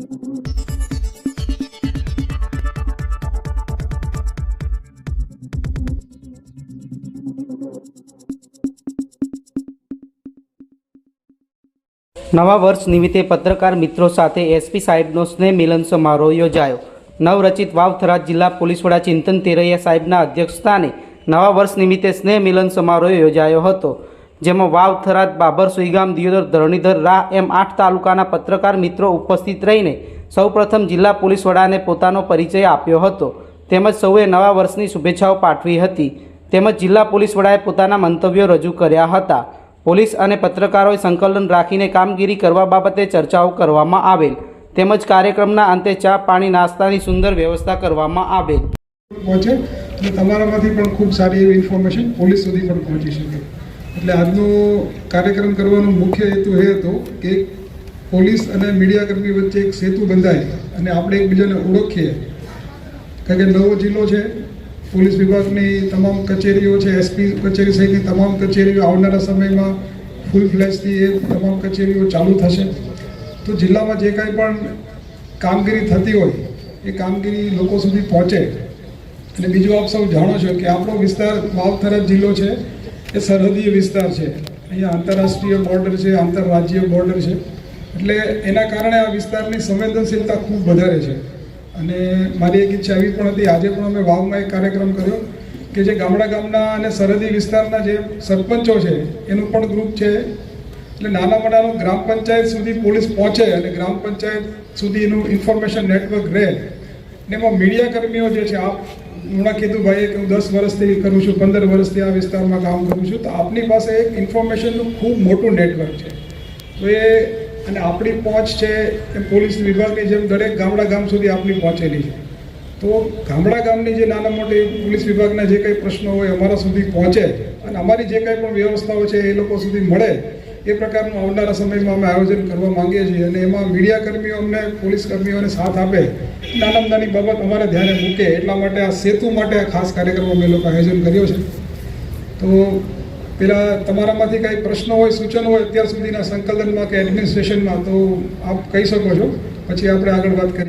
નવા વર્ષ નિમિત્તે પત્રકાર મિત્રો સાથે એસપી સાહેબનો સ્નેહ મિલન સમારોહ યોજાયો. નવરચિત વાવથરા જિલ્લા પોલીસ વડા ચિંતન તેરૈયા સાહેબના અધ્યક્ષસ્થાને નવા વર્ષ નિમિત્તે સ્નેહ મિલન સમારોહ યોજાયો હતો. જેમાં વાવ, થરાદ, બાબર, સુઈગામ, દિયોદર, ધરણીધર, રાહ એમ આઠ તાલુકાના પત્રકાર મિત્રો ઉપસ્થિત રહીને સૌપ્રથમ જિલ્લા પોલીસ વડાને પોતાનો પરિચય આપ્યો હતો. તેમજ સૌએ નવા વર્ષની શુભેચ્છાઓ પાઠવી હતી. તેમજ જિલ્લા પોલીસ વડાએ પોતાના મંતવ્યો રજૂ કર્યા હતા. પોલીસ અને પત્રકારોએ સંકલન રાખીને કામગીરી કરવા બાબતે ચર્ચાઓ કરવામાં આવેલ. તેમજ કાર્યક્રમના અંતે ચા, પાણી, નાસ્તાની સુંદર વ્યવસ્થા કરવામાં આવેલ. પહોંચે. તમારામાંથી પણ ખૂબ સારી એવી ઇન્ફોર્મેશન પોલીસ સુધી પણ પહોંચી શકે. એટલે આજનો કાર્યક્રમ કરવાનો મુખ્ય હેતુ એ હતો કે પોલીસ અને મીડિયાકર્મી વચ્ચે એક સેતુ બંધાય અને આપણે એકબીજાને ઓળખીએ. કારણ કે નવો જિલ્લો છે, પોલીસ વિભાગની તમામ કચેરીઓ છે, એસપી કચેરી સહિતની તમામ કચેરીઓ આવનારા સમયમાં ફૂલ ફ્લેશથી એ તમામ કચેરીઓ ચાલુ થશે. તો જિલ્લામાં જે કાંઈ પણ કામગીરી થતી હોય, એ કામગીરી લોકો સુધી પહોંચે. અને બીજું આપ સૌ જાણો છો કે આપણો વિસ્તાર વાવથરા જિલ્લો છે એ સરહદીય વિસ્તાર છે. અહીંયા આંતરરાષ્ટ્રીય બોર્ડર છે, આંતરરાજ્ય બોર્ડર છે. એટલે એના કારણે આ વિસ્તારની સંવેદનશીલતા ખૂબ વધારે છે. અને મારી એક ઈચ્છા એવી પણ હતી, આજે પણ અમે વાવમાં એક કાર્યક્રમ કર્યો કે જે ગામડા ગામના અને સરહદી વિસ્તારના જે સરપંચો છે, એનું પણ ગ્રુપ છે. એટલે નાના મોટાનું ગ્રામ પંચાયત સુધી પોલીસ પહોંચે અને ગ્રામ પંચાયત સુધી એનું ઇન્ફોર્મેશન નેટવર્ક રહે. ને એમાં મીડિયા કર્મીઓ જે છે, આપ હમણાં કીધું ભાઈએ કે હું દસ વર્ષથી કરું છું, પંદર વર્ષથી આ વિસ્તારમાં કામ કરું છું. તો આપની પાસે એક ઇન્ફોર્મેશનનું ખૂબ મોટું નેટવર્ક છે. તો એ, અને આપણી પહોંચ છે એ પોલીસ વિભાગની જેમ દરેક ગામડા ગામ સુધી આપણી પહોંચેલી છે. તો ગામડા ગામની જે નાના મોટી પોલીસ વિભાગના જે કંઈ પ્રશ્નો હોય, અમારા સુધી પહોંચે. અને અમારી જે કંઈ પણ વ્યવસ્થાઓ છે, એ લોકો સુધી મળે. એ પ્રકારનું આવનારા સમયમાં અમે આયોજન કરવા માંગીએ છીએ અને એમાં મીડિયા કર્મીઓ અમને, પોલીસ કર્મીઓને સાથ આપે. નાનામાં નાની બાબત અમારે ધ્યાને મૂકે, એટલા માટે આ સેતુ માટે આ ખાસ કાર્યક્રમ અમે લોકો આયોજન કર્યો છે. તો પેલા તમારામાંથી કાંઈ પ્રશ્નો હોય, સૂચનો હોય, અત્યાર સુધીના સંકલનમાં કે એડમિનિસ્ટ્રેશનમાં તો આપ કહી શકો છો. પછી આપણે આગળ વાત કરીએ.